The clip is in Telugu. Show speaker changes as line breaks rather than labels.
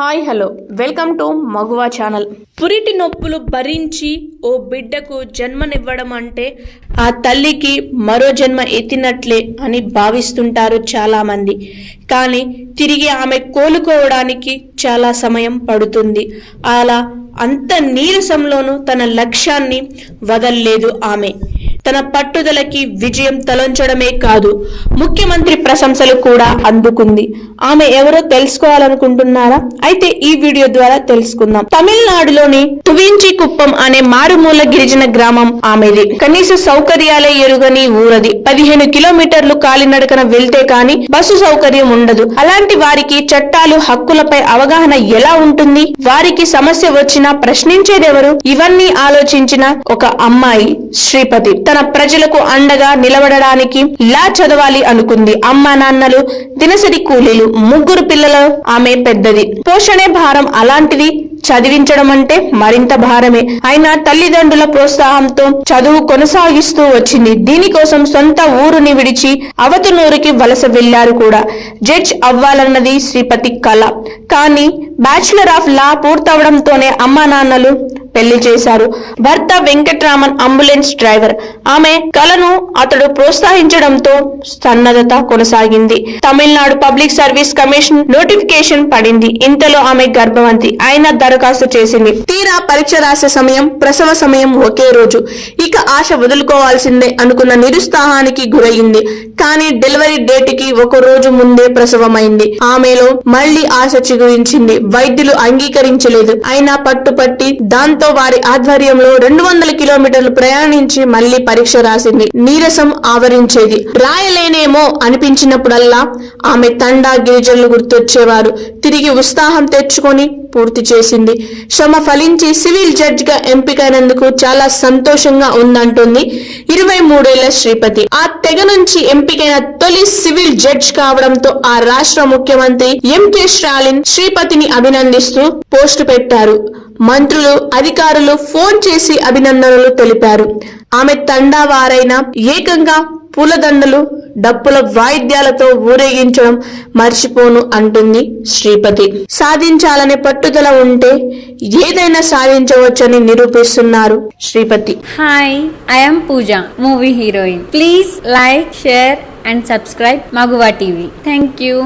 Hi hello. Welcome to Maguva channel. పురిటి నొప్పులు భరించి ఓ బిడ్డకు జన్మనివ్వడం అంటే ఆ తల్లికి మరో జన్మ ఎత్తినట్లే అని భావిస్తుంటారు చాలామంది. కానీ తిరిగి ఆమె కోలుకోవడానికి చాలా సమయం పడుతుంది. అలా అంత నీరసంలోనూ తన లక్ష్యాన్ని వదల్లేదు ఆమె. తన పట్టుదలకి విజయం తలంచడమే కాదు ముఖ్యమంత్రి ప్రశంసలు కూడా అందుకుంది. ఆమె ఎవరో తెలుసుకోవాలనుకుంటున్నారా? అయితే ఈ వీడియో ద్వారా తెలుసుకుందాం. తమిళనాడులోని తువించి కుప్పం అనే మారుమూల గిరిజన గ్రామం ఆమెది. కనీస సౌకర్యాలే ఎరుగని ఊరది. పదిహేను కిలోమీటర్లు కాలినడకన వెళ్తే కాని బస్సు సౌకర్యం ఉండదు. అలాంటి వారికి చట్టాలు హక్కులపై అవగాహన ఎలా ఉంటుంది? వారికి సమస్య వచ్చినా ప్రశ్నించేదెవరు? ఇవన్నీ ఆలోచించిన ఒక అమ్మాయి శ్రీపతి. తన ప్రజలకు అండగా నిలబడడానికి లా చదవాలి అనుకుంది అమ్మా నాన్నలు దినసరి కూలీలు ముగ్గురు పిల్లలు. ఆమె పెద్దది. పోషణే భారం అలాంటిది. చదివించడం అంటే మరింత భారమే. అయినా తల్లిదండ్రుల ప్రోత్సాహంతో చదువు కొనసాగిస్తూ వచ్చింది. దీనికోసం సొంత ఊరుని విడిచి అవతనూరుకి వలస వెళ్ళారు కూడా. జడ్జ్ అవ్వాలన్నది శ్రీపతి కళ కానీ బ్యాచులర్ ఆఫ్ లా పూర్తవడంతోనే అమ్మా నాన్నలు పెళ్ళి చేశారు. భర్త వెంకట్రామన్ అంబులెన్స్ డ్రైవర్. ఆమె కలను అతడు ప్రోత్సహించడంతో సన్నద్ధత కొనసాగింది. Tamil Nadu public service commission notification పడింది. ఇంతలో ఆమె గర్భవంతి. అయినా దరఖాస్తు చేసింది. తీరా పరీక్ష రాసే సమయం ప్రసవ సమయం ఒకే రోజు. ఇక ఆశ వదులుకోవాల్సిందే అనుకున్న నిరుత్సాహానికి గురయింది. కానీ డెలివరీ డేట్కి ఒక రోజు ముందే ప్రసవమైంది. ఆమెలో మళ్ళీ ఆశ చిగురించింది. వైద్యులు అంగీకరించలేదు. అయినా పట్టుపట్టి దాంతో దాంతో వారి ఆధ్వర్యంలో రెండు వందల కిలోమీటర్లు ప్రయాణించి మళ్ళీ పరీక్ష రాసింది. నీరసం ఆవరించేది. రాయలేనేమో అనిపించినప్పుడల్లా ఆమె తండా గిరిజనులు గుర్తొచ్చేవారు. తిరిగి ఉత్సాహం తెచ్చుకొని పూర్తి చేసింది. శ్రమ ఫలించి సివిల్ జడ్జ్గా ఎంపికైనందుకు చాలా సంతోషంగా ఉందంటుంది ఇరవై మూడేళ్ళ శ్రీపతి. ఆ తెగ నుంచి ఎంపికైన తొలి సివిల్ జడ్జ్ కావడంతో ఆ రాష్ట్ర ముఖ్యమంత్రి ఎంకే స్టాలిన్ శ్రీపతిని అభినందిస్తూ పోస్టు పెట్టారు. మంత్రులు అధికారులు ఫోన్ చేసి అభినందనలు తెలిపారు. ఆమె తండా వారైన ఏకంగా పూలదండలు డప్పుల వాయిద్యాలతో ఊరేగించడం మర్చిపోను అంటుంది శ్రీపతి. సాధించాలనే పట్టుదల ఉంటే ఏదైనా సాధించవచ్చని నిరూపిస్తున్నారు Sripathi.
Hi I'm Pooja movie heroine please like share and subscribe Maguva TV thank you.